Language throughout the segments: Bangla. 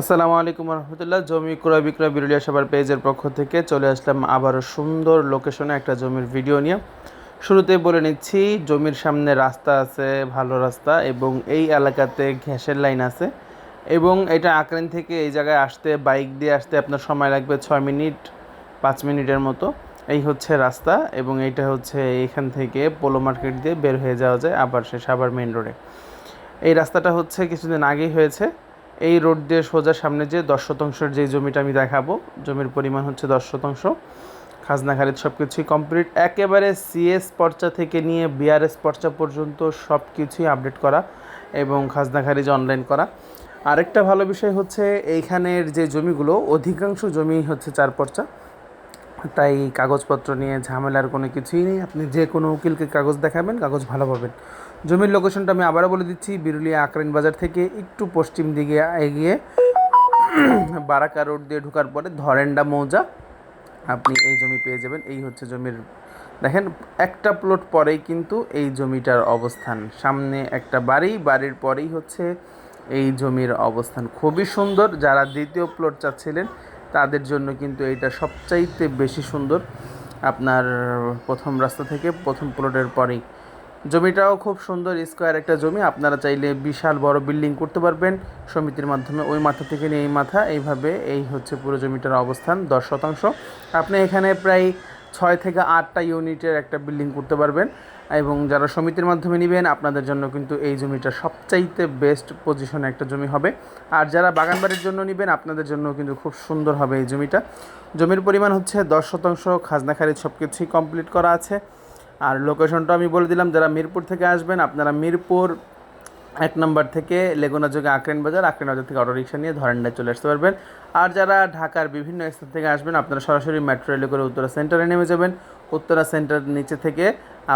আসসালামু আলাইকুম রহমতুল্লাহ। জমি ক্রয় বিক্রয় বিরুলিয়া সবার পেজের পক্ষ থেকে চলে আসলাম আবারও সুন্দর লোকেশনে একটা জমির ভিডিও নিয়ে। শুরুতে বলে নিচ্ছি, জমির সামনে রাস্তা আছে, ভালো রাস্তা এবং এই এলাকাতে ঘ্যাসের লাইন আছে এবং এটা আকরেন থেকে এই জায়গায় আসতে বাইক দিয়ে আসতে আপনার সময় লাগবে ছয় মিনিট, পাঁচ মিনিটের মতো। এই হচ্ছে রাস্তা এবং এটা হচ্ছে এখান থেকে পোলো মার্কেট দিয়ে বের হয়ে যাওয়া যায় আবার সে আবার মেন রোডে এই রাস্তাটা হচ্ছে কিছুদিন আগেই হয়েছে। এই রোড দিয়ে সোজা সামনে যে দশ শতাংশের যে জমিটা আমি দেখাবো, জমির পরিমাণ হচ্ছে দশ শতাংশ। খাজনা, খারিদ সব কিছুই কমপ্লিট একেবারে সিএস পর্চা থেকে নিয়ে বিআরএস পর্চা পর্যন্ত সব কিছুই আপডেট করা এবং খাজনা, খারিজ অনলাইন করা। আরেকটা ভালো বিষয় হচ্ছে, এইখানের যে জমিগুলো, অধিকাংশ জমি হচ্ছে চার পর্চা। তাই কাগজপত্র নিয়ে ঝামেলার কোনো কিছুই নেই। আপনি যে কোনো উকিলকে কাগজ দেখাবেন, কাগজ ভালো পাবেন। জমির লোকেশনটা আমি আবারও বলে দিচ্ছি, বিরুলিয়া আকরেন বাজার থেকে একটু পশ্চিম দিকে এগিয়ে বারাকা রোড দিয়ে ঢোকার পরে ধরেন্ডা মৌজা, আপনি এই জমি পেয়ে যাবেন। এই হচ্ছে জমির, দেখেন, একটা প্লট পরেই কিন্তু এই জমিটার অবস্থান। সামনে একটা বাড়ি, বাড়ির পরেই হচ্ছে এই জমির অবস্থান। খুবই সুন্দর, যারা দ্বিতীয় প্লট চাচ্ছিলেন তাদের জন্য কিন্তু এটা সবচাইতে বেশি সুন্দর। আপনার প্রথম রাস্তা থেকে প্রথম প্লটের পরেই জমিটাও খুব সুন্দর স্কোয়ার একটা জমি। আপনারা চাইলে বিশাল বড় বিল্ডিং করতে পারবেন। সমিতির মাধ্যমে ওই মাথা থেকে নিয়ে এই মাথা। এইভাবে এই হচ্ছে পুরো জমিটার অবস্থান, দশ শতাংশ। আপনি এখানে প্রায় ছয় থেকে আটটা ইউনিটের একটা বিল্ডিং করতে পারবেন এবং যারা সমিতির মাধ্যমে নেবেন, আপনাদের জন্য কিন্তু এই জমিটা সবচাইতে বেস্ট পজিশনে একটা জমি হবে। আর যারা বাগান বাড়ির জন্য নেবেন, আপনাদের জন্য কিন্তু খুব সুন্দর হবে এই জমিটা। জমির পরিমাণ হচ্ছে দশ শতাংশ, খাজনা খারিজ সব কিছুই কমপ্লিট করা আছে। আর লোকেশনটা আমি বলে দিলাম, যারা মিরপুর থেকে আসবেন, আপনারা মিরপুর এক নম্বর থেকে লেগুনা যোগে আক্রেন বাজার আক্রেন বাজার থেকে অটো রিক্সা নিয়ে ধরেন্ডায় চলে আসতে পারবেন। আর যারা ঢাকার বিভিন্ন স্থান থেকে আসবেন, আপনারা সরাসরি মেট্রো রেলে করে উত্তরা সেন্টারে নেমে যাবেন। উত্তরা সেন্টার নিচে থেকে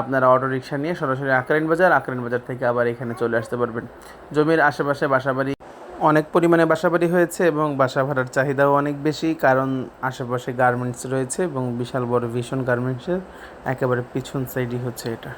আপনারা অটো রিক্সা নিয়ে সরাসরি আক্রেন বাজার আক্রেন বাজার থেকে আবার এখানে চলে আসতে পারবেন। জমির আশেপাশে বাসাবাড়ি অনেক পরিমাণে বাসাবাড়ি হয়েছে এবং বাসা ভাড়ার চাহিদাও অনেক বেশি, কারণ আশেপাশে গার্মেন্টস রয়েছে এবং বিশাল বড় ভীষণ গার্মেন্টসের একেবারে পিছন সাইডই হচ্ছে এটা।